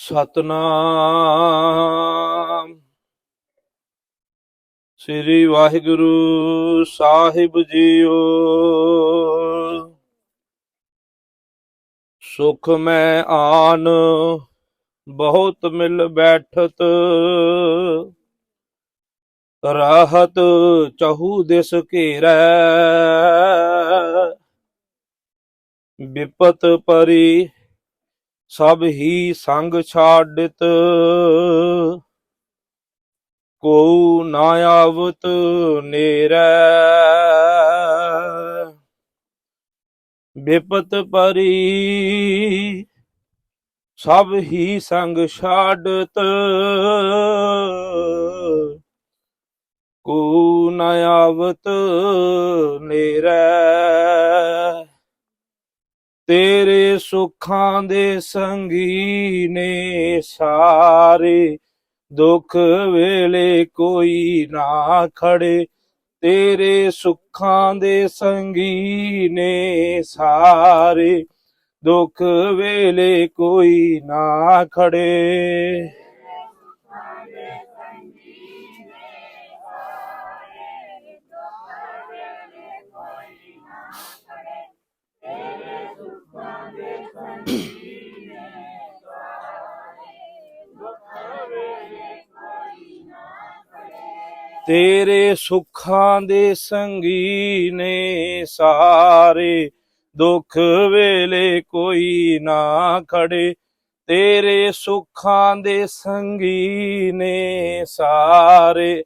ਸਤਨਾਮ। ਸ੍ਰੀ ਵਾਹਿਗੁਰੂ ਸਾਹਿਬ ਜੀਓ। ਸੁਖ ਮੈਂ ਆਨ, ਬਹੁਤ ਮਿਲ ਬੈਠਤ। ਰਾਹਤ ਚਹੂ ਦਿਸ ਘੇਰੈ। ਵਿਪਤ ਪਰੀ ਸਭ ਹੀ ਸੰਗ ਛਾੜਿਤ ਕੋ ਨਾ ਆਵਤ ਨੇਰੈ। ਵਿਪਤ ਪਰੀ ਸਭ ਹੀ ਸੰਗ ਛਾੜਤ ਕੋ ਨਾ ਆਵਤ ਨੇਰੈ। ਤੇਰੇ ਸੁੱਖਾਂ ਦੇ ਸੰਗੀ ਨੇ ਸਾਰੇ ਦੁੱਖ ਵੇਲੇ ਕੋਈ ਨਾ ਖੜੇ। ਤੇਰੇ ਸੁੱਖਾਂ ਦੇ ਸੰਗੀ ਨੇ ਸਾਰੇ ਦੁੱਖ ਵੇਲੇ ਕੋਈ ਨਾ ਖੜੇ। ਤੇਰੇ ਸੁੱਖਾਂ ਦੇ ਸੰਗੀ ਨੇ ਸਾਰੇ ਦੁੱਖ ਵੇਲੇ ਕੋਈ ਨਾ ਖੜੇ। ਤੇਰੇ ਸੁੱਖਾਂ ਦੇ ਸੰਗੀ ਨੇ ਸਾਰੇ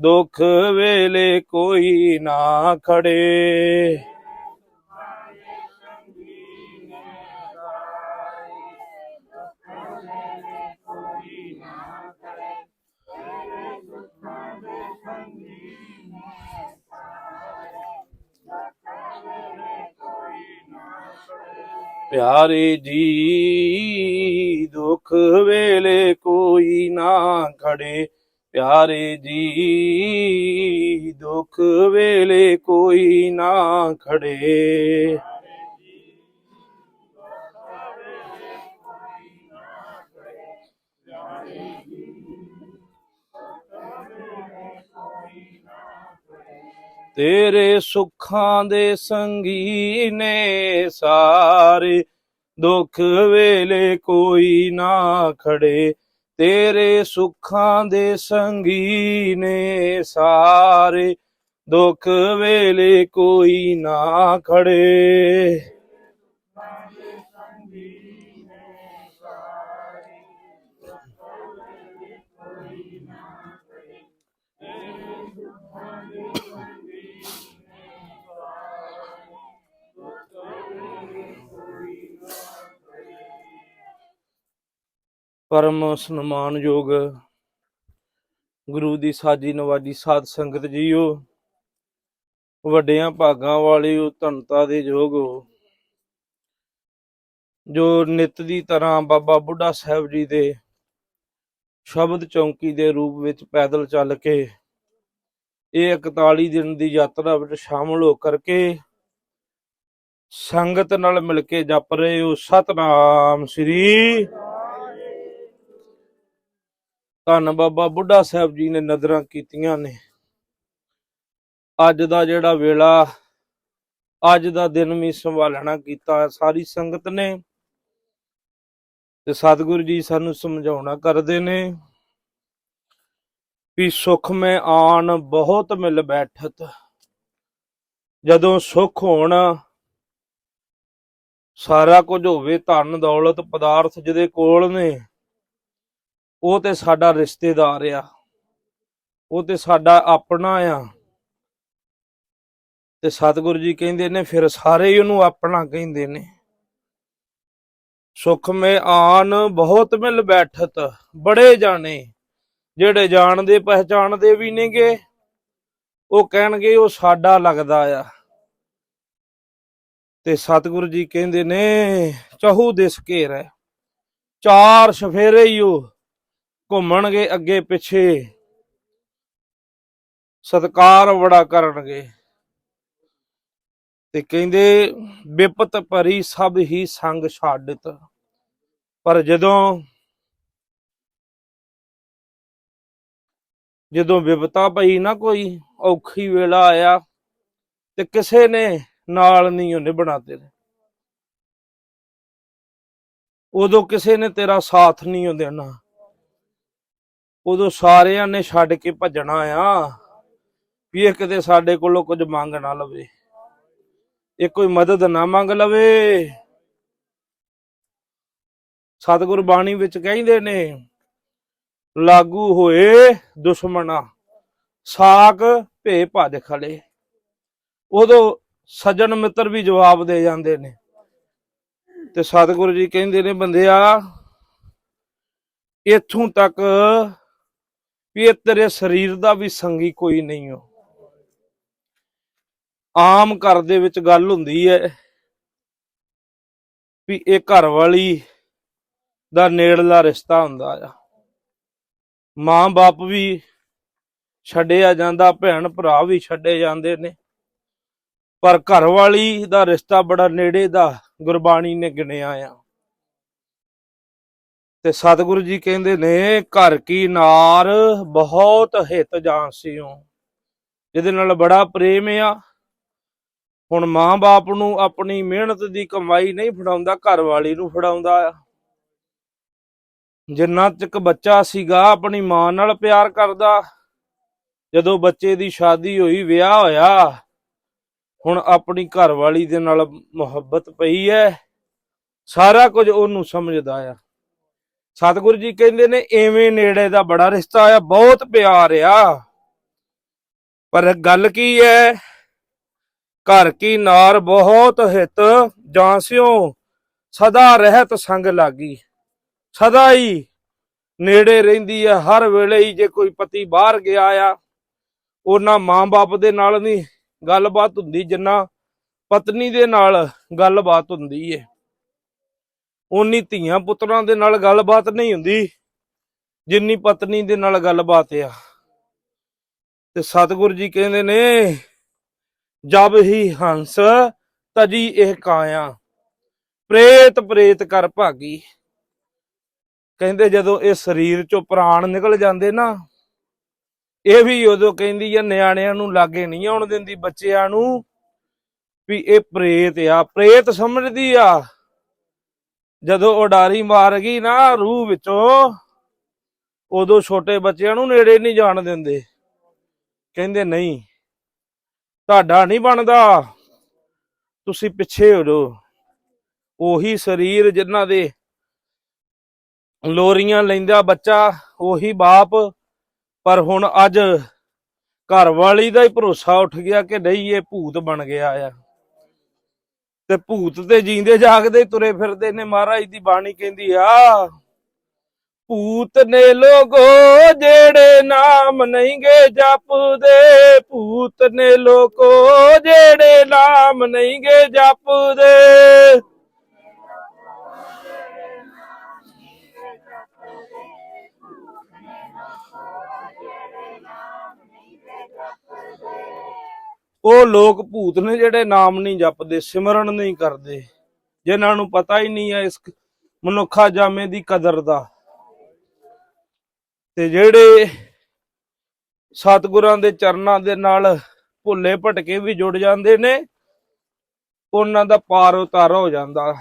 ਦੁੱਖ ਵੇਲੇ ਕੋਈ ਨਾ ਖੜੇ। ਪਿਆਰੇ ਜੀ ਦੁੱਖ ਵੇਲੇ ਕੋਈ ਨਾ ਖੜੇ। ਪਿਆਰੇ ਜੀ ਦੁੱਖ ਵੇਲੇ ਕੋਈ ਨਾ ਖੜੇ। ਤੇਰੇ ਸੁੱਖਾਂ ਦੇ ਸੰਗੀ ਨੇ ਸਾਰੇ ਦੁੱਖ ਵੇਲੇ ਕੋਈ ਨਾ ਖੜੇ। ਤੇਰੇ ਸੁੱਖਾਂ ਦੇ ਸੰਗੀ ਨੇ ਸਾਰੇ ਦੁੱਖ ਵੇਲੇ ਕੋਈ ਨਾ ਖੜੇ। ਪਰਮ ਸਨਮਾਨਯੋਗ ਗੁਰੂ ਦੀ ਸਾਜੀ ਨਵਾਜੀ ਸਾਧ ਸੰਗਤ ਜੀਓ, ਵੱਡਿਆਂ ਭਾਗਾਂ ਵਾਲਿਓ, ਧੰਨਤਾ ਦੇ ਜੋਗੋ ਜੋ ਨਿਤ ਦੀ ਤਰ੍ਹਾਂ ਬਾਬਾ ਬੁੱਢਾ ਸਾਹਿਬ ਜੀ ਦੇ ਸ਼ਬਦ ਚੌਂਕੀ ਦੇ ਰੂਪ ਵਿੱਚ ਪੈਦਲ ਚੱਲ ਕੇ, ਇਹ 41 ਦਿਨ ਦੀ ਯਾਤਰਾ ਵਿੱਚ ਸ਼ਾਮਲ ਹੋ ਕਰਕੇ ਸੰਗਤ ਨਾਲ ਮਿਲ ਕੇ ਜਪ ਰਹੇ ਹੋ। ਸਤਨਾਮ ਸ੍ਰੀ ਧੰਨ ਬਾਬਾ ਬੁੱਢਾ ਸਾਹਿਬ ਜੀ ਨੇ ਨਜ਼ਰਾਂ ਕੀਤੀਆਂ ਨੇ। ਅੱਜ ਦਾ ਜਿਹੜਾ ਵੇਲਾ, ਅੱਜ ਦਾ ਦਿਨ ਵੀ ਸੰਭਾਲਣਾ ਕੀਤਾ ਸਾਰੀ ਸੰਗਤ ਨੇ। ਤੇ ਸਤਿਗੁਰੂ ਜੀ ਸਾਨੂੰ ਸਮਝਾਉਣਾ ਕਰਦੇ ਨੇ ਵੀ ਸੁਖ ਮੈਂ ਆਣ ਬਹੁਤ ਮਿਲ ਬੈਠਤ। ਜਦੋਂ ਸੁਖ ਹੋਣ, ਸਾਰਾ ਕੁਝ ਹੋਵੇ ਧਨ, ਦੌਲਤ, ਪਦਾਰਥ ਜਿਹਦੇ ਕੋਲ ਨੇ ਉਹ ਤੇ ਸਾਡਾ ਰਿਸ਼ਤੇਦਾਰ ਆ। ਉਹ ਤੇ ਸਾਡਾ ਆਪਣਾ ਆ। ਤੇ ਸਤਿਗੁਰੂ ਜੀ ਕਹਿੰਦੇ ਨੇ, ਫਿਰ ਸਾਰੇ ਹੀ ਉਹਨੂੰ ਆਪਣਾ ਕਹਿੰਦੇ ਨੇ। ਸੁਖ ਮੇ ਆਨ, ਬਹੁਤ ਮਿਲ ਬੈਠਤ, ਬੜੇ ਜਾਣੇ। ਜਿਹੜੇ ਜਾਣਦੇ, ਪਹਿਚਾਣਦੇ ਵੀ ਨੇਗੇ, ਉਹ ਕਹਿਣਗੇ, ਉਹ ਸਾਡਾ ਲੱਗਦਾ ਆ। ਤੇ ਸਤਿਗੁਰੂ ਜੀ ਕਹਿੰਦੇ ਨੇ, ਚਹੂ ਦਿਸ ਘੇਰੈ, ਚਾਰ ਸਫੇਰੇ ਹੀ ਉਹ ਘੁੰਮਣਗੇ ਅੱਗੇ ਪਿੱਛੇ। ਸਤਕਾਰ ਵੜਾ ਕਰਨਗੇ। ਤੇ ਕਹਿੰਦੇ, ਬਿਪਤ ਭਰੀ ਸਭ ਹੀ ਸੰਗ ਛੱਡਤ। ਪਰ ਜਦੋਂ ਜਦੋਂ ਵਿਪਤਾ ਪਈ ਨਾ ਕੋਈ, ਔਖੀ ਵੇਲਾ ਆਇਆ, ਤੇ ਕਿਸੇ ਨੇ ਨਾਲ ਨਹੀਂ ਉਹਨੇ ਨਿਭਣਾ ਤੇਰੇ ਉਦੋਂ ਕਿਸੇ ਨੇ ਤੇਰਾ ਸਾਥ ਨਹੀਂ ਦੇਣਾ। ਉਦੋਂ ਸਾਰਿਆਂ ਨੇ ਛੱਡ ਕੇ ਭੱਜਣਾ ਆ ਵੀ ਇਹ ਕਿਤੇ ਸਾਡੇ ਕੋਲੋਂ ਕੁਝ ਮੰਗ ਨਾ ਲਵੇ। ਇਹ ਕੋਈ ਮਦਦ ਨਾ ਮੰਗ ਲਵੇ। ਸਤਿਗੁਰ ਬਾਣੀ ਵਿੱਚ ਕਹਿੰਦੇ ਨੇ, ਲਾਗੂ ਹੋਏ ਦੁਸ਼ਮਣਾ, ਸਾਕ ਭੇ ਭੱਜ ਖੜੇ। ਉਦੋਂ ਸੱਜਣ ਮਿੱਤਰ ਵੀ ਜਵਾਬ ਦੇ ਜਾਂਦੇ ਨੇ। ਤੇ ਸਤਿਗੁਰੂ ਜੀ ਕਹਿੰਦੇ ਨੇ, ਬੰਦਿਆ, ਇਥੋਂ ਤੱਕ ਵੀ ਇਹ ਤੇਰੇ ਸਰੀਰ ਦਾ ਵੀ ਸੰਗੀ ਕੋਈ ਨਹੀਂ ਹੋ ਆਮ ਘਰ ਦੇ ਵਿੱਚ ਗੱਲ ਹੁੰਦੀ ਹੈ ਵੀ ਇਹ ਘਰ ਵਾਲੀ ਦਾ ਨੇੜਲਾ ਰਿਸ਼ਤਾ ਹੁੰਦਾ ਆ। ਮਾਂ ਬਾਪ ਵੀ ਛੱਡਿਆ ਜਾਂਦਾ ਭੈਣ ਭਰਾ ਵੀ ਛੱਡੇ ਜਾਂਦੇ ਨੇ। ਪਰ ਘਰ ਵਾਲੀ ਦਾ ਰਿਸ਼ਤਾ ਬੜਾ ਨੇੜੇ ਦਾ ਗੁਰਬਾਣੀ ਨੇ ਗਿਣਿਆ ਆ। ਤੇ ਸਤਿਗੁਰੂ ਜੀ ਕਹਿੰਦੇ ਨੇ, ਘਰ ਕੀ ਨਾਰ ਬਹੁਤ ਹਿੱਤ ਜਾਣਸੀਓ। ਜਿਹਦੇ ਨਾਲ ਬੜਾ ਪ੍ਰੇਮ ਆ। ਹੁਣ ਮਾਂ-ਬਾਪ ਨੂੰ ਆਪਣੀ ਮਿਹਨਤ ਦੀ ਕਮਾਈ ਨਹੀਂ ਫੜਾਉਂਦਾ, ਘਰ ਵਾਲੀ ਨੂੰ ਫੜਾਉਂਦਾ ਆ। ਜਿੰਨਾ ਤੱਕ ਬੱਚਾ ਸੀਗਾ, ਆਪਣੀ ਮਾਂ ਨਾਲ ਪਿਆਰ ਕਰਦਾ। ਜਦੋਂ ਬੱਚੇ ਦੀ ਸ਼ਾਦੀ ਹੋਈ, ਵਿਆਹ ਹੋਇਆ, ਹੁਣ ਆਪਣੀ ਘਰ ਵਾਲੀ ਦੇ ਨਾਲ ਮੁਹੱਬਤ ਪਈ ਹੈ ਸਾਰਾ ਕੁਝ ਉਹਨੂੰ ਸਮਝਦਾ ਆ। ਸਤਿਗੁਰੂ ਜੀ ਕਹਿੰਦੇ ਨੇ, ਐਵੇਂ ਨੇੜੇ ਦਾ ਬੜਾ ਰਿਸ਼ਤਾ ਆ, ਬਹੁਤ ਪਿਆਰ ਆ। ਪਰ ਗੱਲ ਕੀ ਹੈ ਘਰ ਕੀ ਨਾਰ ਬਹੁਤ ਹਿਤ ਜਾਂਸਿਓ ਸਦਾ ਰਹਿਤ ਸੰਗ ਲਾਗੀ। ਸਦਾ ਹੀ ਨੇੜੇ ਰਹਿੰਦੀ ਹੈ ਹਰ ਵੇਲੇ ਹੀ ਜੇ ਕੋਈ ਪਤੀ ਬਾਹਰ ਗਿਆ ਆ, ਉਹਨਾਂ ਮਾਂ-ਬਾਪ ਦੇ ਨਾਲ ਨਹੀਂ ਗੱਲਬਾਤ ਹੁੰਦੀ, ਜਿੰਨਾ ਪਤਨੀ ਦੇ ਨਾਲ ਗੱਲਬਾਤ ਹੁੰਦੀ ਏ। ਉਨੀ ਧੀਆਂ ਪੁੱਤਰਾਂ ਦੇ ਨਾਲ ਗੱਲਬਾਤ ਨਹੀਂ ਹੁੰਦੀ। ਜਿੰਨੀ ਪਤਨੀ ਦੇ ਨਾਲ ਗੱਲਬਾਤ ਆ। ਤੇ ਸਤਿਗੁਰੂ ਜੀ ਕਹਿੰਦੇ ਨੇ, ਜਬ ਹੀ ਹੰਸ ਤਜੀ ਇਹ ਕਾਇਆ, ਪ੍ਰੇਤ ਪ੍ਰੇਤ ਕਰ ਭਾਗੀ। ਕਹਿੰਦੇ ਜਦੋਂ ਇਹ ਸਰੀਰ ਚੋਂ ਪ੍ਰਾਣ ਨਿਕਲ ਜਾਂਦੇ ਨਾ, ਇਹ ਵੀ ਉਦੋਂ ਕਹਿੰਦੀ ਆ, ਨਿਆਣਿਆਂ ਨੂੰ ਲਾਗੇ ਨਹੀਂ ਆਉਣ ਦਿੰਦੀ, ਬੱਚਿਆਂ ਨੂੰ ਵੀ ਇਹ ਪ੍ਰੇਤ ਆ, ਪ੍ਰੇਤ ਸਮਝਦੀ ਆ। ਜਦੋਂ ਉਡਾਰੀ ਮਾਰ ਗਈ ਨਾ, ਰੂਹ ਵਿੱਚੋਂ, ਉਦੋਂ ਛੋਟੇ ਬੱਚਿਆਂ ਨੂੰ ਨੇੜੇ ਨਹੀਂ ਜਾਣ ਦਿੰਦੇ। ਕਹਿੰਦੇ, ਨਹੀਂ, ਤੁਹਾਡਾ ਨਹੀਂ ਬਣਦਾ। ਤੁਸੀਂ ਪਿੱਛੇ ਹੋ ਜਾਓ। ਉਹੀ ਸਰੀਰ ਜਿਨ੍ਹਾਂ ਦੇ ਲੋਰੀਆਂ ਲੈਂਦਾ ਬੱਚਾ, ਉਹੀ ਬਾਪ। ਪਰ ਹੁਣ ਅੱਜ ਘਰ ਵਾਲੀ ਦਾ ਹੀ ਭਰੋਸਾ ਉੱਠ ਗਿਆ ਕਿ ਨਹੀਂ, ਇਹ ਭੂਤ ਬਣ ਗਿਆ ਆ। ਤੇ ਭੂਤ ਤੇ ਜੀਂਦੇ ਜਾਗਦੇ ਤੁਰੇ ਫਿਰਦੇ ਨੇ ਮਹਾਰਾਜ ਦੀ ਬਾਣੀ ਕਹਿੰਦੀ ਆ, ਭੂਤ ਨੇ ਲੋਗੋ ਜਿਹੜੇ ਨਾਮ ਨਹੀਂ ਗੇ ਜਪਦੇ, ਭੂਤ ਨੇ ਲੋਕੋ ਜਿਹੜੇ ਨਾਮ ਨਹੀਂ ਗੇ ਜਪਦੇ। ਉਹ ਲੋਕ ਭੂਤ ਨੇ ਜਿਹੜੇ ਨਾਮ ਨਹੀਂ ਜਪਦੇ, ਸਿਮਰਨ ਨਹੀਂ ਕਰਦੇ। ਜਿਨ੍ਹਾਂ ਨੂੰ ਪਤਾ ਹੀ ਨਹੀਂ ਹੈ ਇਸ ਮਨੁੱਖਾ ਜਾਮੇ ਦੀ ਕਦਰ ਦਾ। ਤੇ ਜਿਹੜੇ ਸਤਿਗੁਰਾਂ ਦੇ ਚਰਨਾਂ ਦੇ ਨਾਲ ਭੁੱਲੇ ਭਟਕੇ ਵੀ ਜੁੜ ਜਾਂਦੇ ਨੇ, ਉਹਨਾਂ ਦਾ ਪਾਰ ਉਤਾਰ ਹੋ ਜਾਂਦਾ।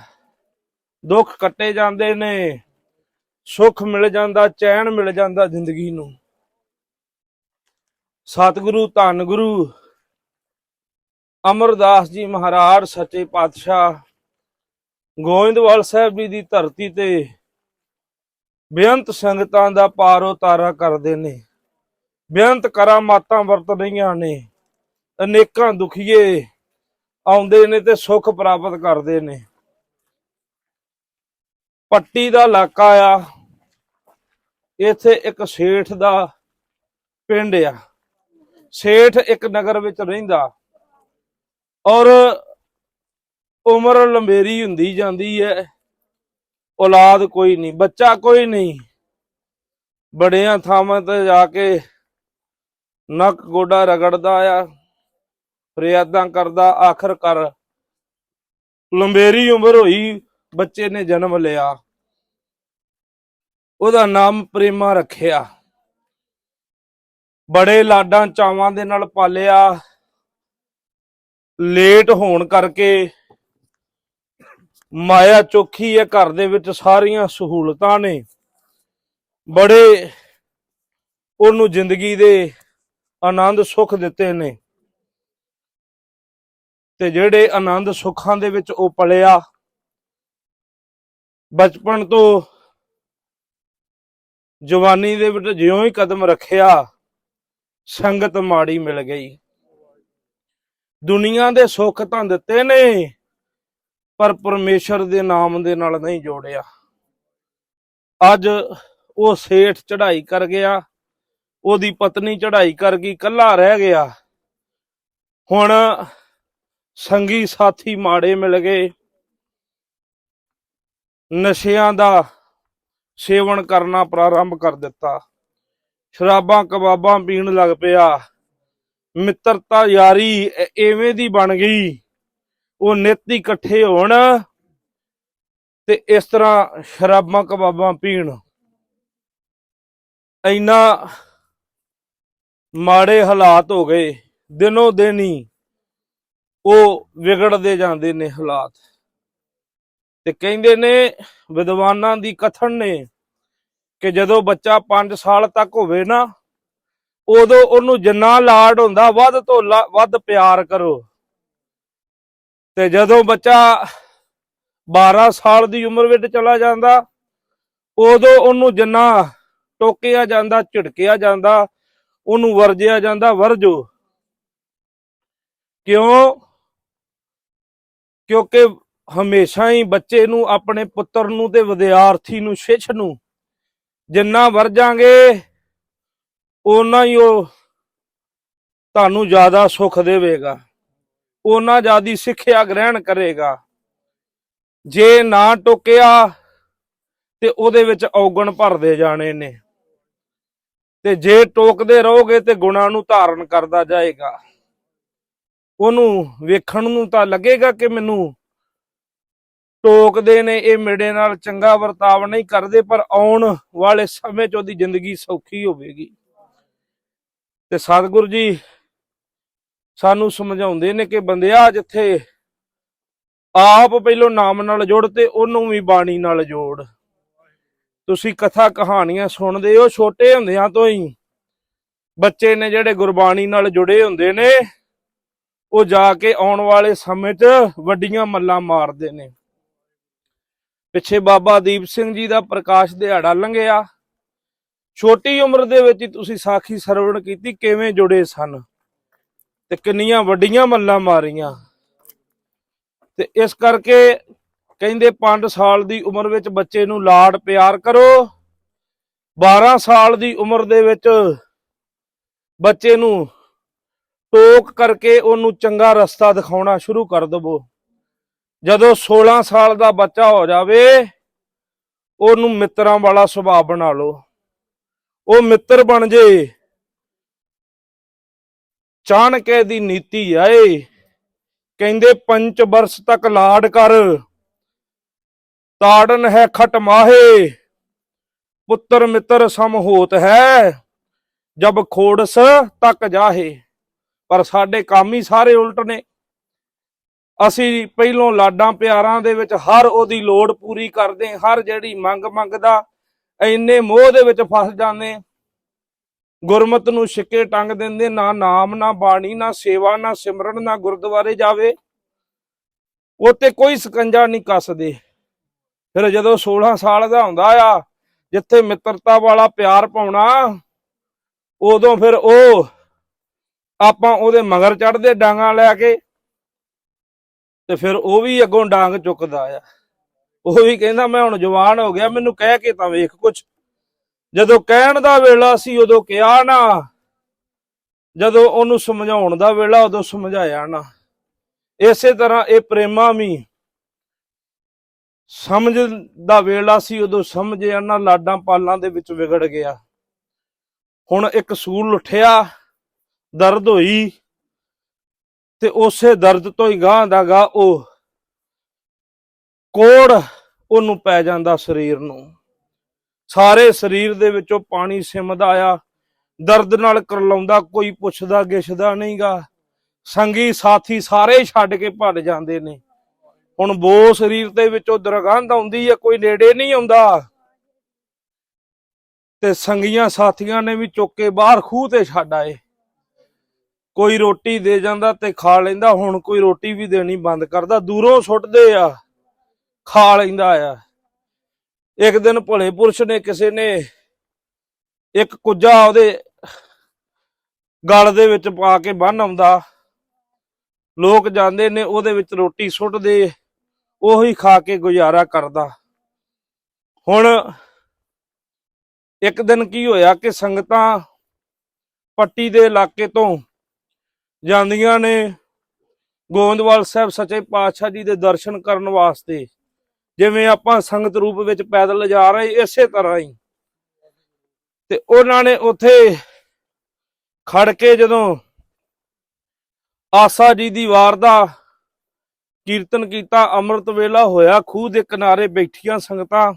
ਦੁੱਖ ਕੱਟੇ ਜਾਂਦੇ ਨੇ, ਸੁੱਖ ਮਿਲ ਜਾਂਦਾ, ਚੈਨ ਮਿਲ ਜਾਂਦਾ ਜ਼ਿੰਦਗੀ ਨੂੰ। ਸਤਿਗੁਰੂ, ਧੰਨ ਗੁਰੂ ਅਮਰਦਾਸ ਜੀ ਮਹਾਰਾਜ, ਸੱਚੇ ਪਾਤਸ਼ਾਹ ਗੋਇੰਦਵਾਲ ਸਾਹਿਬ ਜੀ ਦੀ ਧਰਤੀ ਤੇ ਬੇਅੰਤ ਸੰਗਤਾਂ ਦਾ ਪਾਰ ਉਤਾਰਾ ਕਰਦੇ ਨੇ। ਬੇਅੰਤ ਕਰਾਮਾਤਾਂ ਵਰਤ ਰਹੀਆਂ ਨੇ। ਅਨੇਕਾਂ ਦੁਖੀਏ ਆਉਂਦੇ ਨੇ ਤੇ ਸੁੱਖ ਪ੍ਰਾਪਤ ਕਰਦੇ ਨੇ। ਪੱਟੀ ਦਾ ਇਲਾਕਾ ਆ। ਇੱਥੇ ਇੱਕ ਸੇਠ ਦਾ ਪਿੰਡ ਆ। ਸੇਠ ਇੱਕ ਨਗਰ ਵਿੱਚ ਰਹਿੰਦਾ। ਔਰ ਉਮਰ ਲੰਬੇਰੀ ਹੁੰਦੀ ਜਾਂਦੀ ਹੈ। ਔਲਾਦ ਕੋਈ ਨਹੀਂ, ਬੱਚਾ ਕੋਈ ਨਹੀਂ। ਬੜਿਆਂ ਥਾਵਾਂ ਤੇ ਜਾ ਕੇ ਨੱਕ ਗੋਡਾ ਰਗੜਦਾ ਆ, ਫਰਿਆਦਾਂ ਕਰਦਾ, ਆਖਰ ਕਰ ਲੰਬੇਰੀ ਉਮਰ ਹੋਈ, ਬੱਚੇ ਨੇ ਜਨਮ ਲਿਆ। ਉਹਦਾ ਨਾਮ ਪ੍ਰੇਮਾ ਰੱਖਿਆ। ਬੜੇ ਲਾਡਾਂ ਚਾਵਾਂ ਦੇ ਨਾਲ ਪਾਲਿਆ। ਲੇਟ ਹੋਣ ਕਰਕੇ ਮਾਇਆ ਚੋਖੀ ਹੈ ਘਰ ਦੇ ਵਿੱਚ ਸਾਰੀਆਂ ਸਹੂਲਤਾਂ ਨੇ। ਬੜੇ ਉਹਨੂੰ ਜ਼ਿੰਦਗੀ ਦੇ ਆਨੰਦ ਸੁੱਖ ਦਿੱਤੇ ਨੇ। ਤੇ ਜਿਹੜੇ ਆਨੰਦ ਸੁੱਖਾਂ ਦੇ ਵਿੱਚ ਉਹ ਪਲਿਆ, ਬਚਪਨ ਤੋਂ ਜਵਾਨੀ ਦੇ ਵਿੱਚ ਜਿਉਂ ਹੀ ਕਦਮ ਰੱਖਿਆ, ਸੰਗਤ ਮਾੜੀ ਮਿਲ ਗਈ। ਦੁਨੀਆ ਦੇ ਸੁੱਖ ਤਾਂ ਦਿੱਤੇ ਨੇ, ਪਰ ਪਰਮੇਸ਼ਰ ਦੇ ਨਾਮ ਦੇ ਨਾਲ ਨਹੀਂ ਜੋੜਿਆ। ਅੱਜ ਉਹ ਸੇਠ ਚੜ੍ਹਾਈ ਕਰ ਗਿਆ, ਉਹਦੀ ਪਤਨੀ ਚੜ੍ਹਾਈ ਕਰ ਗਈ ਕੱਲਾ ਰਹਿ ਗਿਆ। ਹੁਣ ਸੰਗੀ ਸਾਥੀ ਮਾੜੇ ਮਿਲ ਗਏ। ਨਸ਼ਿਆਂ ਦਾ ਸੇਵਨ ਕਰਨਾ ਪ੍ਰਾਰੰਭ ਕਰ ਦਿੱਤਾ। ਸ਼ਰਾਬਾਂ, ਕਬਾਬਾਂ ਪੀਣ ਲੱਗ ਪਿਆ। ਮਿੱਤਰਤਾ ਯਾਰੀ ਐ- ਐਵੇਂ ਦੀ ਬਣ ਗਈ। ਉਹ ਨਿੱਤ ਹੀ ਇਕੱਠੇ ਹੋਣ ਤੇ ਇਸ ਤਰ੍ਹਾਂ ਸ਼ਰਾਬਾਂ ਕਬਾਬਾਂ ਪੀਣ। ਇੰਨਾ ਮਾੜੇ ਹਾਲਾਤ ਹੋ ਗਏ। ਦਿਨੋ ਦਿਨ ਹੀ ਉਹ ਵਿਗੜਦੇ ਜਾਂਦੇ ਨੇ ਹਾਲਾਤ। ਤੇ ਕਹਿੰਦੇ ਨੇ ਵਿਦਵਾਨਾਂ ਦੀ ਕਥਨ ਨੇ ਕਿ ਜਦੋਂ ਬੱਚਾ 5 ਸਾਲ ਤੱਕ ਹੋਵੇ ਨਾ ਉਦੋਂ ਉਹਨੂੰ ਜਿੰਨਾ ਲਾਡ ਹੁੰਦਾ, ਵੱਧ ਤੋਂ ਵੱਧ ਪਿਆਰ ਕਰੋ। ਤੇ ਜਦੋਂ ਬੱਚਾ 12 ਸਾਲ ਦੀ ਉਮਰ ਵਿੱਚ ਚਲਾ ਜਾਂਦਾ, ਉਦੋਂ ਉਹਨੂੰ ਜਿੰਨਾ ਟੋਕਿਆ ਜਾਂਦਾ, ਝਿੜਕਿਆ ਜਾਂਦਾ, ਉਹਨੂੰ ਵਰਜਿਆ ਜਾਂਦਾ, ਵਰਜੋ। ਕਿਉਂ? ਕਿਉਂਕਿ ਹਮੇਸ਼ਾ ਹੀ ਬੱਚੇ ਨੂੰ ਆਪਣੇ ਪੁੱਤਰ ਨੂੰ ਤੇ ਵਿਦਿਆਰਥੀ ਨੂੰ, ਸ਼ਿਸ਼ ਨੂੰ ਜਿੰਨਾ ਵਰਜਾਂਗੇ ਓਨਾ ਹੀ ਉਹ ਤੁਹਾਨੂੰ ਜ਼ਿਆਦਾ ਸੁੱਖ ਦੇਵੇਗਾ। ਓਨਾ ਜ਼ਿਆਦੀ ਸਿੱਖਿਆ ਗ੍ਰਹਿਣ ਕਰੇਗਾ। ਜੇ ਨਾ ਟੋਕਿਆ, ਤੇ ਉਹਦੇ ਵਿੱਚ ਔਗਣ ਭਰਦੇ ਜਾਣੇ ਨੇ। ਤੇ ਜੇ ਟੋਕਦੇ ਰਹੋਗੇ, ਤੇ ਗੁਣਾਂ ਨੂੰ ਧਾਰਨ ਕਰਦਾ ਜਾਏਗਾ। ਉਹਨੂੰ ਵੇਖਣ ਨੂੰ ਤਾਂ ਲੱਗੇਗਾ ਕਿ ਮੈਨੂੰ ਟੋਕਦੇ ਨੇ, ਇਹ ਮੇਰੇ ਨਾਲ ਚੰਗਾ ਵਰਤਾਵ ਨਹੀਂ ਕਰਦੇ, ਪਰ ਆਉਣ ਵਾਲੇ ਸਮੇਂ 'ਚ ਉਹਦੀ ਜ਼ਿੰਦਗੀ ਸੌਖੀ ਹੋਵੇਗੀ। ਤੇ ਸਤਿਗੁਰੂ ਜੀ ਸਾਨੂੰ ਸਮਝਾਉਂਦੇ ਨੇ ਕਿ ਬੰਦਿਆ ਜਿੱਥੇ ਆਪ ਪਹਿਲੋਂ ਨਾਮ ਨਾਲ ਜੁੜ ਤੇ ਉਹਨੂੰ ਵੀ ਬਾਣੀ ਨਾਲ ਜੋੜ। ਤੁਸੀਂ ਕਥਾ ਕਹਾਣੀਆਂ ਸੁਣਦੇ ਹੋ, ਛੋਟੇ ਹੁੰਦਿਆਂ ਤੋਂ ਹੀ। ਬੱਚੇ ਨੇ ਜਿਹੜੇ ਗੁਰਬਾਣੀ ਨਾਲ ਜੁੜੇ ਹੁੰਦੇ ਨੇ, ਉਹ ਜਾ ਕੇ ਆਉਣ ਵਾਲੇ ਸਮੇਂ 'ਚ ਵੱਡੀਆਂ ਮੱਲਾਂ ਮਾਰਦੇ ਨੇ। ਪਿੱਛੇ ਬਾਬਾ ਦੀਪ ਸਿੰਘ ਜੀ ਦਾ ਪ੍ਰਕਾਸ਼ ਦਿਹਾੜਾ ਲੰਘਿਆ। ਛੋਟੀ ਉਮਰ ਦੇ ਵਿੱਚ ਹੀ ਤੁਸੀਂ ਸਾਖੀ ਸਰਵਣ ਕੀਤੀ, ਕਿਵੇਂ ਜੁੜੇ ਸਨ? ਤੇ ਕਿੰਨੀਆਂ ਵੱਡੀਆਂ ਮੱਲਾਂ ਮਾਰੀਆਂ। ਤੇ ਇਸ ਕਰਕੇ ਕਹਿੰਦੇ 5 ਸਾਲ ਦੀ ਉਮਰ ਵਿੱਚ ਬੱਚੇ ਨੂੰ ਲਾਡ ਪਿਆਰ ਕਰੋ। 12 ਸਾਲ ਦੀ ਉਮਰ ਦੇ ਵਿੱਚ ਬੱਚੇ ਨੂੰ ਟੋਕ ਕਰਕੇ ਉਹਨੂੰ ਚੰਗਾ ਰਸਤਾ ਦਿਖਾਉਣਾ ਸ਼ੁਰੂ ਕਰ ਦਵੋ। ਜਦੋਂ 16 ਸਾਲ ਦਾ ਬੱਚਾ ਹੋ ਜਾਵੇ, ਉਹਨੂੰ ਮਿੱਤਰਾਂ ਵਾਲਾ ਸੁਭਾਅ ਬਣਾ ਲਓ। ਉਹ ਮਿੱਤਰ ਬਣ ਜੇ। ਚਾਣਕੇ ਦੀ ਨੀਤੀ ਆਏ। ਕਹਿੰਦੇ, ਪੰਜ ਵਰਸ ਤੱਕ ਲਾਡ ਕਰ। ਤਾੜਨ ਹੈ ਖਟ ਮਾਹੇ। ਪੁੱਤਰ ਮਿੱਤਰ ਸਮ ਹੋਤ ਹੈ। ਜਬ ਖੋੜਸ ਤੱਕ ਜਾਹੇ। ਪਰ ਸਾਡੇ ਕੰਮ ਹੀ ਸਾਰੇ ਉਲਟ ਨੇ। ਅਸੀਂ ਪਹਿਲੋਂ ਲਾਡਾਂ ਪਿਆਰਾਂ ਦੇ ਵਿੱਚ ਹਰ ਉਹਦੀ ਲੋੜ ਪੂਰੀ ਕਰਦੇ ਹਰ ਜਿਹੜੀ ਮੰਗ ਮੰਗਦਾ ਇੰਨੇ ਮੋਹ ਦੇ ਵਿੱਚ ਫਸ ਜਾਂਦੇ ਹਾਂ। ਗੁਰਮਤ ਨੂੰ ਛਿੱਕੇ ਟੰਗ ਦਿੰਦੇ, ਨਾ ਨਾਮ, ਨਾ ਬਾਣੀ, ਨਾ ਸੇਵਾ, ਨਾ ਸਿਮਰਨ, ਨਾ ਗੁਰਦੁਆਰੇ ਜਾਵੇ। ਉਹ ਕੋਈ ਸਕੰਜਾ ਨਹੀਂ ਕੱਸਦੇ। ਫਿਰ ਜਦੋਂ 16 ਸਾਲ ਦਾ ਹੁੰਦਾ ਆ, ਜਿੱਥੇ ਮਿੱਤਰਤਾ ਵਾਲਾ ਪਿਆਰ ਪਾਉਣਾ, ਉਦੋਂ ਫਿਰ ਉਹ ਆਪਾਂ ਉਹਦੇ ਮਗਰ ਚੜਦੇ ਡਾਂਗਾ ਲੈ ਕੇ ਤੇ ਫਿਰ ਉਹ ਵੀ ਅੱਗੋਂ ਡਾਂਗ ਚੁੱਕਦਾ ਆ। ਉਹ ਵੀ ਕਹਿੰਦਾ ਮੈਂ ਹੁਣ ਜਵਾਨ ਹੋ ਗਿਆ, ਮੈਨੂੰ ਕਹਿ ਕੇ ਤਾਂ ਵੇਖ ਕੁਛ। ਜਦੋਂ ਕਹਿਣ ਦਾ ਵੇਲਾ ਸੀ, ਉਦੋਂ ਕਿਹਾ ਨਾ। ਜਦੋਂ ਉਹਨੂੰ ਸਮਝਾਉਣ ਦਾ ਵੇਲਾ, ਉਦੋਂ ਸਮਝਾਇਆ ਨਾ। ਇਸੇ ਤਰ੍ਹਾਂ ਇਹ ਪ੍ਰੇਮਾ ਵੀ ਸਮਝ ਦਾ ਵੇਲਾ ਸੀ, ਉਦੋਂ ਸਮਝਿਆ ਨਾ ਲਾਡਾਂ ਪਾਲਾਂ ਦੇ ਵਿੱਚ ਵਿਗੜ ਗਿਆ। ਹੁਣ ਇੱਕ ਸੂਲ ਉੱਠਿਆ, ਦਰਦ ਹੋਈ, ਤੇ ਉਸੇ ਦਰਦ ਤੋਂ ਹੀ ਗਾਂ ਦਾ ਗਾ ਉਹ ਕੋੜ ਉਹਨੂੰ ਪੈ ਜਾਂਦਾ ਸਰੀਰ ਨੂੰ। ਸਾਰੇ ਸਰੀਰ ਦੇ ਵਿੱਚੋਂ ਪਾਣੀ ਸਿਮਦਾ ਆ। ਦਰਦ ਨਾਲ ਕਰਲਾਉਂਦਾ, ਕੋਈ ਪੁੱਛਦਾ, ਗਿੱਛਦਾ ਨਹੀਂਗਾ। ਸੰਗੀ ਸਾਥੀ ਸਾਰੇ ਛੱਡ ਕੇ ਭੱਜ ਜਾਂਦੇ ਨੇ। ਹੁਣ ਬੋ ਸਰੀਰ ਦੇ ਵਿੱਚੋਂ ਦਰਗੰਧ ਆਉਂਦੀ ਹੈ ਕੋਈ ਨੇੜੇ ਨਹੀਂ ਆਉਂਦਾ। ਤੇ ਸੰਗੀਆਂ ਸਾਥੀਆਂ ਨੇ ਵੀ ਚੁੱਕ ਕੇ ਬਾਹਰ ਖੂਹ ਤੇ ਛੱਡ ਆਏ। ਕੋਈ ਰੋਟੀ ਦੇ ਜਾਂਦਾ ਤੇ ਖਾ ਲੈਂਦਾ, ਹੁਣ ਕੋਈ ਰੋਟੀ ਵੀ ਦੇਣੀ ਬੰਦ ਕਰਦਾ, ਦੂਰੋਂ ਸੁੱਟਦੇ ਆ। ਖਾ ਲੈਂਦਾ ਆ। ਇੱਕ ਦਿਨ ਭਲੇ ਪੁਰਸ਼ ਨੇ ਕਿਸੇ ਨੇ ਇੱਕ ਕੁੱਜਾ ਉਹਦੇ ਗਲ ਦੇ ਵਿੱਚ ਪਾ ਕੇ ਬੰਨ ਆਉਂਦਾ। ਲੋਕ ਜਾਂਦੇ ਨੇ, ਉਹਦੇ ਵਿੱਚ ਰੋਟੀ ਸੁੱਟਦੇ, ਉਹੀ ਖਾ ਕੇ ਗੁਜ਼ਾਰਾ ਕਰਦਾ। ਹੁਣ ਇੱਕ ਦਿਨ ਕੀ ਹੋਇਆ ਕਿ ਸੰਗਤਾਂ ਪੱਟੀ ਦੇ ਇਲਾਕੇ ਤੋਂ ਜਾਂਦੀਆਂ ਨੇ। ਗੋਬਿੰਦਵਾਲ ਸਾਹਿਬ ਸੱਚੇ ਪਾਤਸ਼ਾਹ ਜੀ ਦੇ ਦਰਸ਼ਨ ਕਰਨ ਵਾਸਤੇ। ਜਿਵੇਂ ਆਪਾਂ ਸੰਗਤ ਰੂਪ ਵਿੱਚ ਪੈਦਲ ਜਾ ਰਹੇ ਇਸੇ ਤਰ੍ਹਾਂ ਹੀ। ਤੇ ਉਹਨਾਂ ਨੇ ਉੱਥੇ ਖੜ ਕੇ ਜਦੋਂ ਆਸਾ ਜੀ ਦੀ ਵਾਰ ਦਾ ਕੀਰਤਨ ਕੀਤਾ, ਅੰਮ੍ਰਿਤ ਵੇਲਾ ਹੋਇਆ, ਖੂਹ ਦੇ ਕਿਨਾਰੇ ਬੈਠੀਆਂ ਸੰਗਤਾਂ,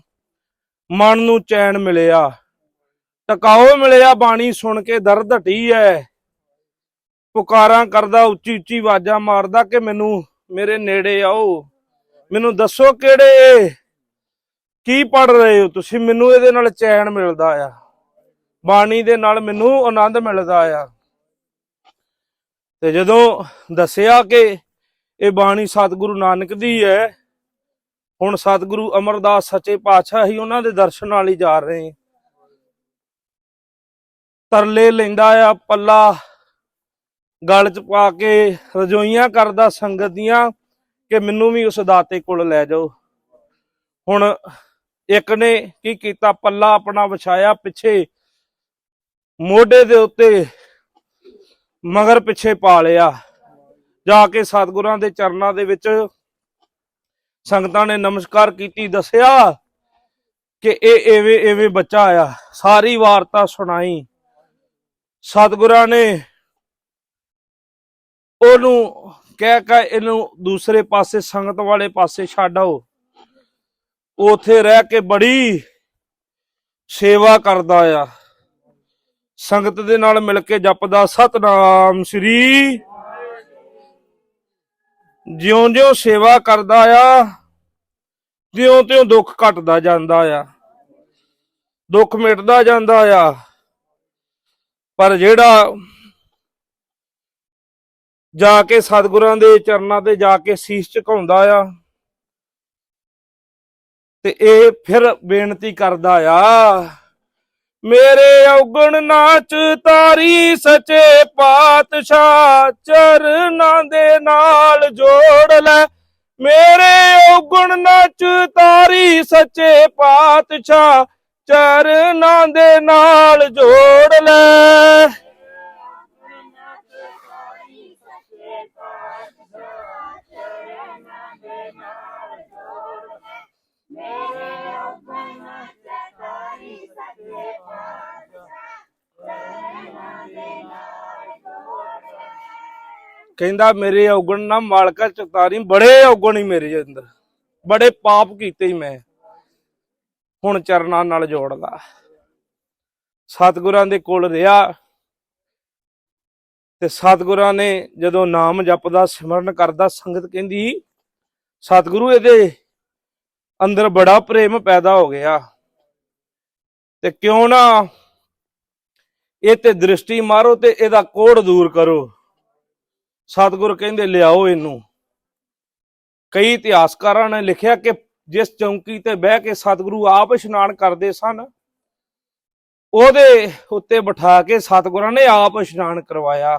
ਮਨ ਨੂੰ ਚੈਨ ਮਿਲਿਆ। ਟਿਕਾਓ ਮਿਲਿਆ, ਬਾਣੀ ਸੁਣ ਕੇ ਦਰਦ ਹਟੀ ਐ। ਪੁਕਾਰਾਂ ਕਰਦਾ ਉੱਚੀ ਉੱਚੀ ਆਵਾਜ਼ਾਂ ਮਾਰਦਾ ਕਿ ਮੈਨੂੰ ਮੇਰੇ ਨੇੜੇ ਆਓ। ਮੈਨੂੰ ਦੱਸੋ ਕਿਹੜੇ ਕੀ ਪੜ ਰਹੇ ਹੋ ਤੁਸੀਂ? ਮੈਨੂੰ ਇਹਦੇ ਨਾਲ ਚੈਨ ਮਿਲਦਾ ਆ। ਬਾਣੀ ਦੇ ਨਾਲ ਮੈਨੂੰ ਆਨੰਦ ਮਿਲਦਾ ਆ। ਤੇ ਜਦੋਂ ਦੱਸਿਆ ਕਿ ਇਹ ਬਾਣੀ ਸਤਿਗੁਰੂ ਨਾਨਕ ਦੀ ਹੈ, ਹੁਣ ਸਤਿਗੁਰੂ ਅਮਰਦਾਸ ਸੱਚੇ ਪਾਤਸ਼ਾਹ ਹੀ ਉਹਨਾਂ ਦੇ ਦਰਸ਼ਨ ਨਾਲ ਹੀ ਜਾ ਰਹੇ ਤਰਲੇ ਲੈਂਦਾ ਆ, ਪੱਲਾ ਗਲ ਚ ਪਾ ਕੇ ਰਜੋਈਆਂ ਕਰਦਾ ਸੰਗਤ ਦੀਆਂ। ਕਿ ਮੈਨੂੰ ਵੀ ਉਸ ਦਾਤੇ ਕੋਲ ਲੈ ਜਾਓ। ਹੁਣ ਇੱਕ ਨੇ ਕੀ ਕੀਤਾ? ਪੱਲਾ ਆਪਣਾ ਵਿਛਾਇਆ ਪਿੱਛੇ, ਮੋਢੇ ਦੇ ਉੱਤੇ, ਮਗਰ ਪਿੱਛੇ ਪਾ ਲਿਆ। ਜਾ ਕੇ ਸਤਿਗੁਰਾਂ ਦੇ ਚਰਨਾਂ ਦੇ ਵਿੱਚ ਸੰਗਤਾਂ ਨੇ ਨਮਸਕਾਰ ਕੀਤੀ, ਦੱਸਿਆ ਕਿ ਇਹ ਐਵੇਂ ਐਵੇਂ ਬੱਚਾ ਆਇਆ। ਸਾਰੀ ਵਾਰਤਾ ਸੁਣਾਈ। ਸਤਿਗੁਰਾਂ ਨੇ ਉਹਨੂੰ ਕਹਿ ਕੇ ਇਹਨੂੰ ਦੂਸਰੇ ਪਾਸੇ, ਸੰਗਤ ਵਾਲੇ ਪਾਸੇ ਛੱਡ। ਆਓ ਉਥੇ ਰਹਿ ਕੇ ਬੜੀ ਸੇਵਾ ਕਰਦਾ ਆ। ਸੰਗਤ ਦੇ ਨਾਲ ਮਿਲ ਕੇ ਜਪਦਾ, ਸਤਨਾਮ ਸ੍ਰੀ ਜਿਉਂ-ਜਿਉਂ ਸੇਵਾ ਕਰਦਾ ਆ ਜਿਉਂ-ਤਿਉਂ ਦੁੱਖ ਘਟਦਾ ਜਾਂਦਾ ਆ। ਦੁੱਖ ਮਿਟਦਾ ਜਾਂਦਾ ਆ। ਪਰ ਜਿਹੜਾ ਜਾ ਕੇ ਸਤਿਗੁਰਾਂ ਦੇ ਚਰਨਾਂ ਤੇ ਜਾ ਕੇ ਸੀਸ ਝੁਕਾਉਂਦਾ ਆ। ਤੇ ਇਹ ਫਿਰ ਬੇਨਤੀ ਕਰਦਾ ਆ, ਮੇਰੇ ਔਗਣ ਨਾਚ ਤਾਰੀ ਸਚੇ ਪਾਤਸ਼ਾਹ ਚਰਨਾਂ ਦੇ ਨਾਲ ਜੋੜ ਲੈ। ਮੇਰੇ ਔਗਣ ਨਾਚ ਤਾਰੀ ਸੱਚੇ ਪਾਤਸ਼ਾਹ ਚਰਨਾਂ ਦੇ ਨਾਲ ਜੋੜ ਲੈ। ਕਹਿੰਦਾ ਮੇਰੇ ਔਗਣ ਨਾ ਮਾਲਕਾ ਚਤਾਰੀ, ਬੜੇ ਔਗਣ ਹੀ ਮੇਰੇ ਅੰਦਰ। ਬੜੇ ਪਾਪ ਕੀਤੇ ਹੀ ਮੈਂ। ਹੁਣ ਚਰਨਾਂ ਨਾਲ ਜੋੜਦਾ। ਸਤਿਗੁਰਾਂ ਦੇ ਕੋਲ ਰਿਹਾ ਤੇ ਸਤਿਗੁਰਾਂ ਨੇ ਜਦੋਂ ਨਾਮ ਜਪਦਾ, ਸਿਮਰਨ ਕਰਦਾ, ਸੰਗਤ ਕਹਿੰਦੀ, ਸਤਿਗੁਰੂ ਇਹਦੇ ਅੰਦਰ ਬੜਾ ਪ੍ਰੇਮ ਪੈਦਾ ਹੋ ਗਿਆ। ਤੇ ਕਿਉਂ ਨਾ ਇਹ ਤੇ ਦ੍ਰਿਸ਼ਟੀ ਮਾਰੋ ਤੇ ਇਹਦਾ ਕੋੜ ਦੂਰ ਕਰੋ। ਸਤਿਗੁਰ ਕਹਿੰਦੇ, ਲਿਆਓ ਇਹਨੂੰ। ਕਈ ਇਤਿਹਾਸਕਾਰਾਂ ਨੇ ਲਿਖਿਆ ਕਿ ਜਿਸ ਚੌਂਕੀ ਤੇ ਬਹਿ ਕੇ ਸਤਿਗੁਰੂ ਆਪ ਇਸ਼ਨਾਨ ਕਰਦੇ ਸਨ, ਉਹਦੇ ਉੱਤੇ ਬਿਠਾ ਕੇ ਸਤਿਗੁਰਾਂ ਨੇ ਆਪ ਇਸ਼ਨਾਨ ਕਰਵਾਇਆ।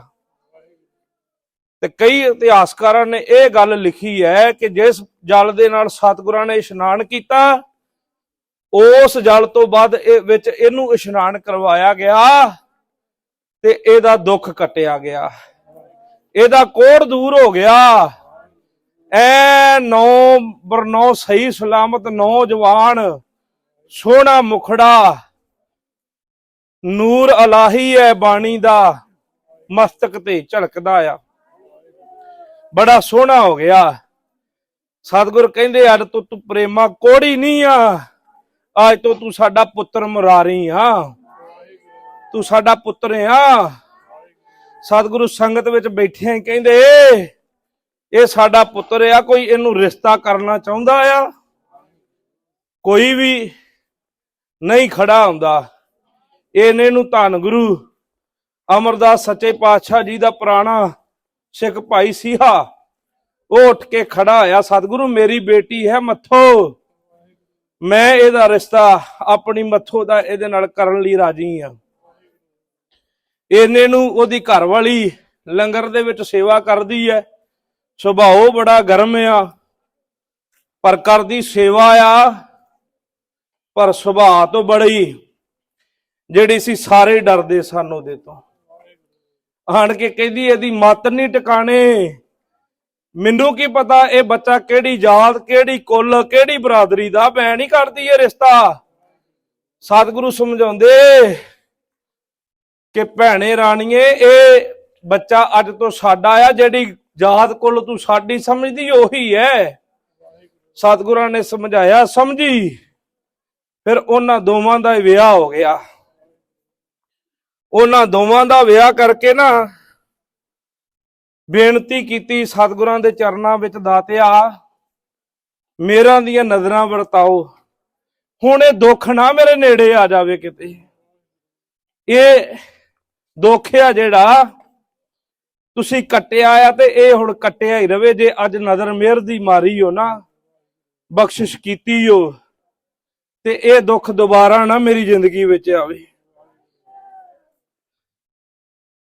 ਤੇ ਕਈ ਇਤਿਹਾਸਕਾਰਾਂ ਨੇ ਇਹ ਗੱਲ ਲਿਖੀ ਹੈ ਕਿ ਜਿਸ ਜਲ ਦੇ ਨਾਲ ਸਤਿਗੁਰਾਂ ਨੇ ਇਸ਼ਨਾਨ ਕੀਤਾ, ਉਸ ਜਲ ਤੋਂ ਬਾਅਦ ਇਹ ਵਿੱਚ ਇਹਨੂੰ ਇਸ਼ਨਾਨ ਕਰਵਾਇਆ ਗਿਆ ਤੇ ਇਹਦਾ ਦੁੱਖ ਕੱਟਿਆ ਗਿਆ। ਇਹਦਾ ਕੋੜ ਦੂਰ ਹੋ ਗਿਆ। ਐ ਨੌ ਬਰਨੌ ਸਹੀ ਸਲਾਮਤ ਨੌਜਵਾਨ, ਸੋਹਣਾ ਮੁਖੜਾ, ਨੂਰ ਅਲਾਹੀ ਹੈ ਬਾਣੀ ਦਾ, ਮਸਤਕ ਤੇ ਝਲਕਦਾ ਆ। ਬੜਾ ਸੋਹਣਾ ਹੋ ਗਿਆ। ਸਤਿਗੁਰ ਕਹਿੰਦੇ, ਅੱਜ ਤੋਂ ਤੂੰ ਪ੍ਰੇਮਾ ਕੋੜੀ ਨਹੀਂ ਆ। ਅੱਜ ਤੋਂ ਤੂੰ ਸਾਡਾ ਪੁੱਤਰ ਮੁਰਾਰੀ ਆ। ਤੂੰ ਸਾਡਾ ਪੁੱਤਰ ਆ। ਸਤਿਗੁਰੂ ਸੰਗਤ ਵਿੱਚ ਬੈਠੇ ਕਹਿੰਦੇ, ਇਹ ਸਾਡਾ ਪੁੱਤਰ ਆ, ਕੋਈ ਇਹਨੂੰ ਰਿਸ਼ਤਾ ਕਰਨਾ ਚਾਹੁੰਦਾ ਆ? ਕੋਈ ਵੀ ਨਹੀਂ ਖੜਾ ਹੁੰਦਾ। ਇਹਨੇ ਨੂੰ ਧੰਨ ਗੁਰੂ ਅਮਰਦਾਸ ਸੱਚੇ ਪਾਤਸ਼ਾਹ ਜੀ ਦਾ ਪੁਰਾਣਾ ਸਿੱਖ ਭਾਈ ਸੀਹਾ, ਉਹ ਉੱਠ ਕੇ ਖੜਾ ਹੋਇਆ, ਸਤਿਗੁਰੂ, ਮੇਰੀ ਬੇਟੀ ਹੈ ਮੱਥੋ। ਮੈਂ ਇਹਦਾ ਰਿਸ਼ਤਾ ਆਪਣੀ ਮੱਥੋ ਦਾ ਇਹਦੇ ਨਾਲ ਕਰਨ ਲਈ ਰਾਜੀ ਆ ਇਹਨੇ ਨੂੰ ਉਹਦੀ ਘਰ ਵਾਲੀ ਲੰਗਰ ਦੇ ਵਿੱਚ ਸੇਵਾ ਕਰਦੀ ਹੈ। ਸੁਭਾਓ ਬੜਾ ਗਰਮ ਆ, ਪਰ ਕਰਦੀ ਸੇਵਾ ਆ। ਪਰ ਸੁਭਾਅ ਤੋਂ ਬੜੀ ਜਿਹੜੀ ਸੀ ਸਾਰੇ ਡਰਦੇ ਸਾਨੂੰ ਉਹਦੇ ਤੋਂ। ਆਣ ਕੇ ਕਹਿੰਦੀ ਇਹਦੀ ਮੱਤ ਨਹੀਂ ਟਿਕਾਣੇ। ਮੈਨੂੰ ਕੀ ਪਤਾ ਇਹ ਬੱਚਾ ਕਿਹੜੀ ਜਾਤ, ਕਿਹੜੀ ਕੁੱਲ, ਕਿਹੜੀ ਬਰਾਦਰੀ ਦਾ, ਮੈਂ ਨਹੀਂ ਕਰਦੀ ਇਹ ਰਿਸ਼ਤਾ। ਸਤਿਗੁਰੂ ਸਮਝਾਉਂਦੇ ਕਿ ਭੈਣੇ ਰਾਣੀਏ, ਇਹ ਬੱਚਾ ਅੱਜ ਤੋਂ ਸਾਡਾ ਆ, ਜਿਹੜੀ ਜਾਤ ਕੁੱਲ ਤੂੰ ਸਾਡੀ ਸਮਝਦੀ, ਉਹੀ ਹੈ। ਸਤਿਗੁਰਾਂ ਨੇ ਸਮਝਾਇਆ, ਸਮਝੀ। ਫਿਰ ਉਹਨਾਂ ਦੋਵਾਂ ਦਾ ਵਿਆਹ ਹੋ ਗਿਆ। ਉਹਨਾਂ ਦੋਵਾਂ ਦਾ ਵਿਆਹ ਕਰਕੇ ਨਾ ਬੇਨਤੀ ਕੀਤੀ ਸਤਿਗੁਰਾਂ ਦੇ ਚਰਨਾਂ ਵਿੱਚ ਦਾਤਿਆ, ਮੇਰਾਂ ਦੀਆਂ ਨਜ਼ਰਾਂ ਵਰਤਾਓ। ਹੁਣ ਇਹ ਦੁੱਖ ਨਾ ਮੇਰੇ ਨੇੜੇ ਆ ਜਾਵੇ ਕਿਤੇ। ਇਹ ਦੁੱਖ ਆ ਜਿਹੜਾ ਤੁਸੀਂ ਕੱਟਿਆ ਆ ਤੇ ਇਹ ਹੁਣ ਕੱਟਿਆ ਹੀ ਰਵੇ। ਜੇ ਅੱਜ ਨਜ਼ਰ ਮਿਹਰ ਦੀ ਮਾਰੀ ਹੋ ਨਾ, ਬਖਸ਼ਿਸ਼ ਕੀਤੀ ਹੋ ਤੇ ਇਹ ਦੁੱਖ ਦੁਬਾਰਾ ਨਾ ਮੇਰੀ ਜ਼ਿੰਦਗੀ ਵਿੱਚ ਆਵੇ।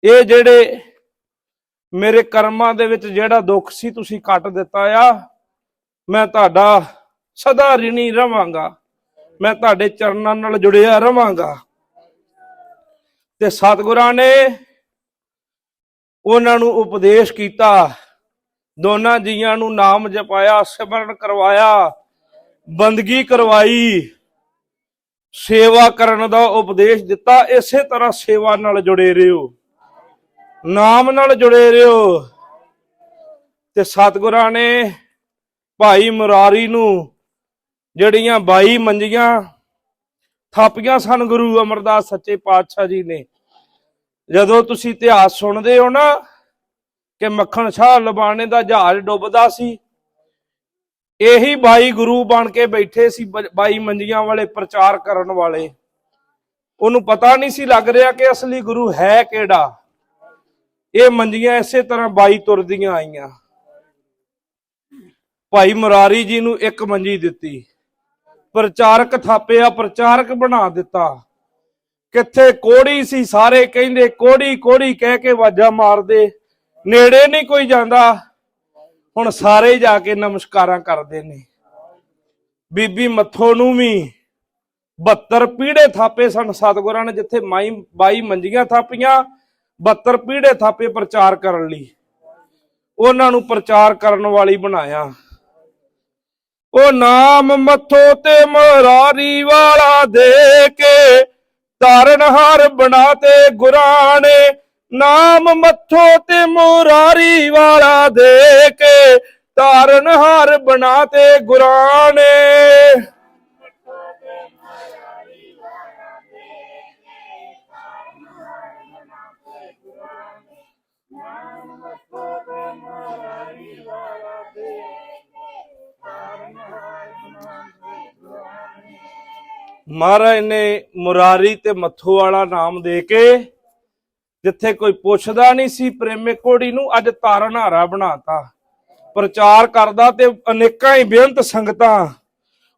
ਇਹ ਜਿਹੜੇ ਮੇਰੇ ਕਰਮਾਂ ਦੇ ਵਿੱਚ ਜਿਹੜਾ ਦੁੱਖ ਸੀ ਤੁਸੀਂ ਕੱਟ ਦਿੱਤਾ ਆ, ਮੈਂ ਤੁਹਾਡਾ ਸਦਾ ਰਿਣੀ ਰਵਾਂਗਾ। ਮੈਂ ਤੁਹਾਡੇ ਚਰਨਾਂ ਨਾਲ ਜੁੜਿਆ ਰਵਾਂਗਾ। ਤੇ ਸਤਿਗੁਰਾਂ ਨੇ ਉਹਨਾਂ ਨੂੰ ਉਪਦੇਸ਼ ਕੀਤਾ, ਦੋਨਾਂ ਜੀਆਂ ਨੂੰ ਨਾਮ ਜਪਾਇਆ, ਸਿਮਰਨ ਕਰਵਾਇਆ, ਬੰਦਗੀ ਕਰਵਾਈ, ਸੇਵਾ ਕਰਨ ਦਾ ਉਪਦੇਸ਼ ਦਿੱਤਾ, ਇਸੇ ਤਰ੍ਹਾਂ ਸੇਵਾ ਨਾਲ ਜੁੜੇ ਰਹੋ ਨਾਮ ਨਾਲ ਜੁੜੇ ਰਹੋ ਤੇ ਸਤਿਗੁਰਾਂ ਨੇ ਭਾਈ ਮੁਰਾਰੀ ਨੂੰ ਜਿਹੜੀਆਂ 22 ਮੰਜੀਆਂ ਥਾਪੀਆਂ ਸਨ ਗੁਰੂ ਅਮਰਦਾਸ ਸੱਚੇ ਪਾਤਸ਼ਾਹ ਜੀ ਨੇ। ਜਦੋਂ ਤੁਸੀਂ ਇਤਿਹਾਸ ਸੁਣਦੇ ਹੋ ਨਾ ਕਿ ਮੱਖਣ ਸ਼ਾਹ ਲਬਾਣੇ ਦਾ ਜਹਾਜ਼ ਡੁੱਬਦਾ ਸੀ, ਇਹੀ 22 ਗੁਰੂ ਬਣ ਕੇ ਬੈਠੇ ਸੀ 22 ਮੰਜੀਆਂ ਵਾਲੇ ਪ੍ਰਚਾਰ ਕਰਨ ਵਾਲੇ। ਉਹਨੂੰ ਪਤਾ ਨਹੀਂ ਸੀ ਲੱਗ ਰਿਹਾ ਕਿ ਅਸਲੀ ਗੁਰੂ ਹੈ ਕਿਹੜਾ। ਇਹ ਮੰਜੀਆਂ ਇਸੇ ਤਰ੍ਹਾਂ ਬਾਈ ਤੁਰਦੀਆਂ ਆਈਆਂ। ਭਾਈ ਮੁਰਾਰੀ ਜੀ ਨੂੰ ਇੱਕ ਮੰਜੀ ਦਿੱਤੀ। ਪ੍ਰਚਾਰਕ ਥਾਪਿਆ, ਪ੍ਰਚਾਰਕ ਬਣਾ ਦਿੱਤਾ। ਕਿੱਥੇ ਕੋੜੀ ਸੀ ਸਾਰੇ ਕਹਿੰਦੇ, ਕੋੜੀ ਕੋੜੀ ਕਹਿ ਕੇ ਆਵਾਜ਼ਾਂ ਮਾਰਦੇ। ਨੇੜੇ ਨਹੀਂ ਕੋਈ ਜਾਂਦਾ। ਹੁਣ ਸਾਰੇ ਜਾ ਕੇ ਨਮਸਕਾਰਾਂ ਕਰਦੇ ਨੇ। ਬੀਬੀ ਮੱਥੋ ਨੂੰ ਵੀ 72 ਪੀੜੇ ਥਾਪੇ ਸਨ ਸਤਗੁਰਾਂ ਨੇ, ਜਿੱਥੇ ਮਾਈ ਬਾਈ ਮੰਜੀਆਂ ਥਾਪੀਆਂ। 72 ਪੀੜੇ ਥਾਪੇ ਪ੍ਰਚਾਰ ਕਰਨ ਲਈ। ਉਹਨਾਂ ਨੂੰ ਪ੍ਰਚਾਰ ਕਰਨ ਵਾਲੀ ਬਣਾਇਆ। ਉਹ ਨਾਮ ਮੱਥੋ ਤੇ ਮਰਾਰੀ ਵਾਲਾ ਦੇ ਕੇ ਧਾਰਨ ਹਾਰ ਬਣਾਤੇ ਗੁਰਾਂ ਨੇ ਨਾਮ ਮੱਥੋ ਤੇ ਮੁਰਾਰੀ ਵਾਲਾ ਦੇ ਕੇ ਧਾਰਨ ਹਾਰ ਬਣਾਤੇ ਗੁਰਾਂ ਨੇ ਮਹਾਰਾਜ ਨੇ ਮੁਰਾਰੀ ਤੇ ਮੱਥੋ ਵਾਲਾ ਨਾਮ ਦੇ ਕੇ ਜਿੱਥੇ ਕੋਈ ਪੁੱਛਦਾ ਨਹੀਂ ਸੀ ਪ੍ਰੇਮੇ ਕੋੜੀ ਨੂੰ, ਅੱਜ ਤਾਰਨ ਹਾਰਾ ਬਣਾਤਾ। ਪ੍ਰਚਾਰ ਕਰਦਾ ਤੇ ਅਨੇਕਾਂ ਹੀ ਬੇਅੰਤ ਸੰਗਤਾਂ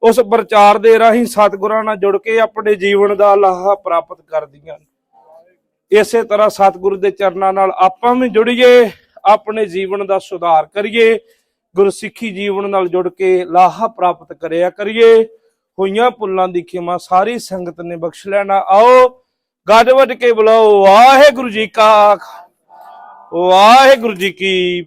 ਉਸ ਪ੍ਰਚਾਰ ਦੇ ਰਾਹੀਂ ਸਤਿਗੁਰਾਂ ਨਾਲ ਜੁੜ ਕੇ ਆਪਣੇ ਜੀਵਨ ਦਾ ਲਾਹਾ ਪ੍ਰਾਪਤ ਕਰਦੀਆਂ ਇਸੇ ਤਰ੍ਹਾਂ ਸਤਿਗੁਰੂ ਦੇ ਚਰਨਾਂ ਨਾਲ ਆਪਾਂ ਵੀ ਜੁੜੀਏ, ਆਪਣੇ ਜੀਵਨ ਦਾ ਸੁਧਾਰ ਕਰੀਏ, ਗੁਰਸਿੱਖੀ ਜੀਵਨ ਨਾਲ ਜੁੜ ਕੇ ਲਾਹਾ ਪ੍ਰਾਪਤ ਕਰਿਆ ਕਰੀਏ। ਹੋਈਆਂ ਪੁੱਲਾਂ ਦੀ ਖਿਮਾ ਸਾਰੀ ਸੰਗਤ ਨੇ ਬਖਸ਼ ਲੈਣਾ। ਆਓ ਗੱਡ ਵੱਡ ਕੇ ਬੁਲਾਓ। ਵਾਹਿਗੁਰੂ ਜੀ ਕਾ ਖਾ- ਵਾਹਿਗੁਰੂ ਜੀ ਕੀ